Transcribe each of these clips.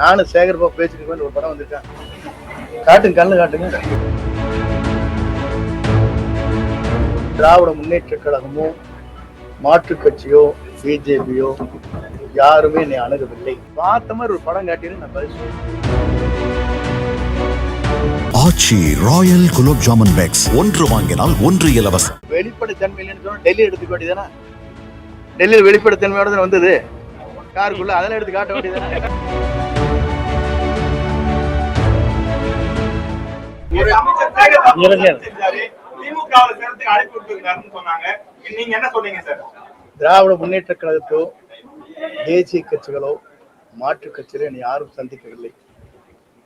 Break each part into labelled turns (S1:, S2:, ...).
S1: நானும் சேகர் பாபு பேசிட்டு ஒரு படம் வந்திருக்கேன். காட்டுங்க கண்ணு காட்டுங்க. திராவிட முன்னேற்ற கழகமோ மாற்றுக் கட்சியோ பிஜேபியோ யாருமே என்னை அணுகவில்லை. பார்த்த மாதிரி ஒரு படம் காட்டினு நான் பதில்.
S2: Aachi royal gulab jamun packs. ஒன்று வாங்கினால் ஒன்று இலவசம்.
S1: வெளிப்படைத்தன்மை இல்லைன்னு சொன்னா டெல்லி எடுத்துக்க வேண்டியதானே டெல்லியில் வெளிப்படைத்தன்மையோட தானே வந்தது? காருக்குள்ள அதெல்லாம் எடுத்து காட்ட வேண்டியதானே திராவிட முன்னேற்ற கழகத்தோ தேசிய கட்சிகளோ மாற்றுக் கட்சிகளோ என்னை யாரும் சந்திக்கவில்லை.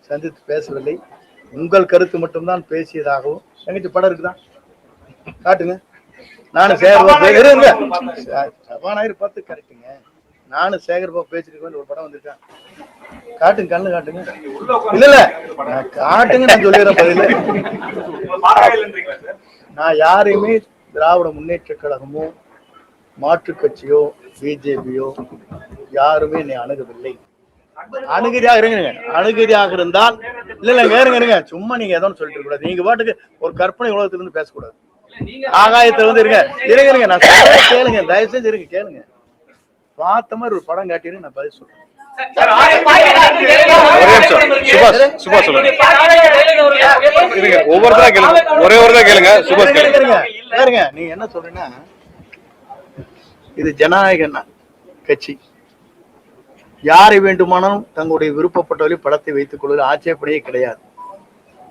S1: சந்தித்து பேசவில்லை. உங்கள் கருத்து மட்டும்தான் பேசியதாகவும் எங்கிட்ட படம் இருக்குதா? காட்டுங்க. நானும் சபாநாயகர் பார்த்து கரெக்டுங்க நானும் சேகர் பாபு பேசிட்டு ஒரு படம் வந்திருக்கேன். காட்டுங்க கண்ணு காட்டுங்க. இல்ல இல்ல. காட்டுங்க நான் சொல்லிடுறேன் பதில். நான் யாரையுமே திராவிட முன்னேற்ற கழகமோ மாற்றுக் கட்சியோ பிஜேபியோ யாருமே என்னை அணுகவில்லை. அணுகிறியாக இருங்க அணுகிறியாக இருந்தால் இல்ல இல்ல வேறுங்க இருங்க சும்மா நீங்க ஒண்ணு சொல்லிட்டு கூடாது நீங்க பாட்டுக்கு ஒரு கற்பனை உலகத்துல இருந்து பேசக்கூடாது ஆகாயத்துல வந்து இருங்க. இருங்க இருங்க நான் கேளுங்க. தயவு செஞ்சு இருங்க. கேளுங்க. பார்த்த மாதிரி ஒரு படம் காட்டினு நான் பதில் சொல்றேன்.
S3: ஒவ்வொருத்தரா கேளுங்க ஒரே ஒரு தான் கேளுங்க சுபாஷ் கேளுங்க
S1: நீங்க என்ன சொல்றீங்கன்னா இது ஜனநாயக கட்சி. யாரை வேண்டுமானாலும் தங்களுடைய விருப்பப்பட்டவரை படத்தை வைத்துக் கொள்வது ஆட்சேபனையே கிடையாது.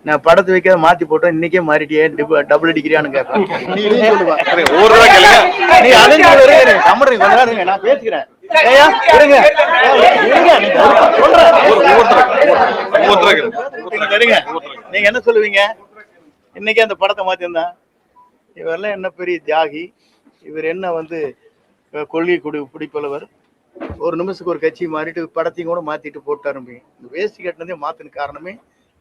S1: நான் படத்தை வைக்காத மாத்தி போட்டோம் இன்னைக்கே மாறிட்டியே. டபுள் டிகிரியானு கேட்பேன். நான் பேசுகிறேன் நீங்க என்ன சொல்லுவீங்க? இன்னைக்கு அந்த படத்தை மாத்திருந்தான் இவரெல்லாம் என்ன பெரிய தியாகி. இவர் என்ன வந்து கொள்கை குடி பிடிப்பளவர். ஒரு நிமிஷத்துக்கு ஒரு கட்சி மாறிட்டு படத்தையும் கூட மாத்திட்டு போட்டாரும்பீங்க இந்த வேஸ்ட் கட்டினதே மாத்தின காரணமே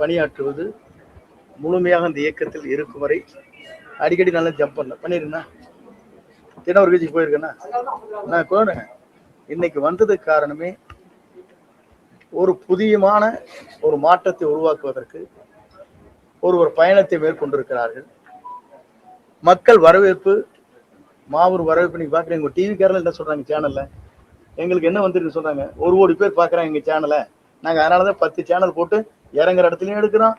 S1: பணியாற்றுவது முழுமையாக அந்த இயக்கத்தில் இருக்கும் வரை அடிக்கடி நல்லா ஜம்ப் பண்ணல பண்ணிருக்கேன்னா தினம் ஒரு கட்சிக்கு போயிருக்கேன்னா நான் போனேன் இன்னைக்கு வந்ததுக்கு காரணமே ஒரு புதியமான ஒரு மாற்றத்தை உருவாக்குவதற்கு ஒரு ஒரு பயணத்தை மேற்கொண்டிருக்கிறார்கள். மக்கள் வரவேற்பு மாபெரும் வரவேற்பு நீங்க பாக்குறீங்க உங்க டிவி என்ன சொல்றாங்க சேனல்ல எங்களுக்கு என்ன வந்துருக்கு சொல்றாங்க ஒரு கோடி பேர் பாக்குறாங்க எங்க சேனலை நாங்க அதனாலதான் பத்து சேனல் போட்டு இறங்குற இடத்துலயும் எடுக்கிறோம்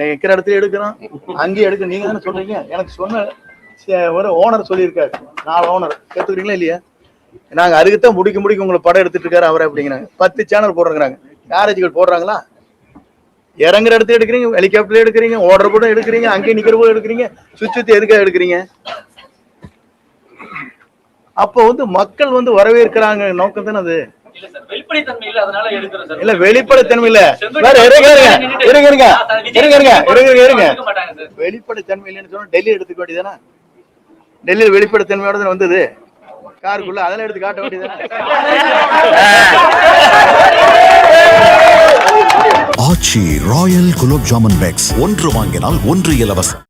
S1: நிக்கிற இடத்துலயும் எடுக்கிறான். அங்கேயும் எடுக்க நீங்க தானே சொல்றீங்க? எனக்கு சொன்ன ஒரு ஓனர் சொல்லியிருக்காரு. நாலு ஓனர் கேத்துக்கிறீங்களா இல்லையா? நாங்க அதுக்குத்தான் முடிக்க முடிக்க உங்களை படம் எடுத்துட்டு இருக்காரு அவரை அப்படிங்கிறாங்க. பத்து சேனல் போடுறாங்க கேரேஜ்கள் போடுறாங்களா? இறங்குற இடத்துல எடுக்கிறீங்க ஹெலிகாப்டர்ல எடுக்கிறீங்க ஓடர் கூட எடுக்கிறீங்க அங்கேயும் நிக்கிற போது எடுக்கிறீங்க சுத்தி சுத்தி எதுக்காக எடுக்கிறீங்க? அப்போ வந்து மக்கள் வந்து வரவேற்கிறாங்க. நோக்கம் தானே அது?
S4: இல்ல வெளிப்படைத்தன்மை இல்ல
S1: வேற இருங்க இருங்க. இருங்க இருங்க. இருங்க வெளிப்படைத்தன்மை இல்லைன்னு சொன்னா டெல்லி எடுத்துக்க வேண்டியதானே டெல்லியில் வெளிப்படைத்தன்மையோட வந்தது? காருக்குள்ள அதெல்லாம் எடுத்து காட்ட வேண்டியதானே
S2: ஆச்சி ராயல் குலோப் ஜாமன் பேக்ஸ் ஒன்று வாங்கினால் ஒன்று இலவசம்.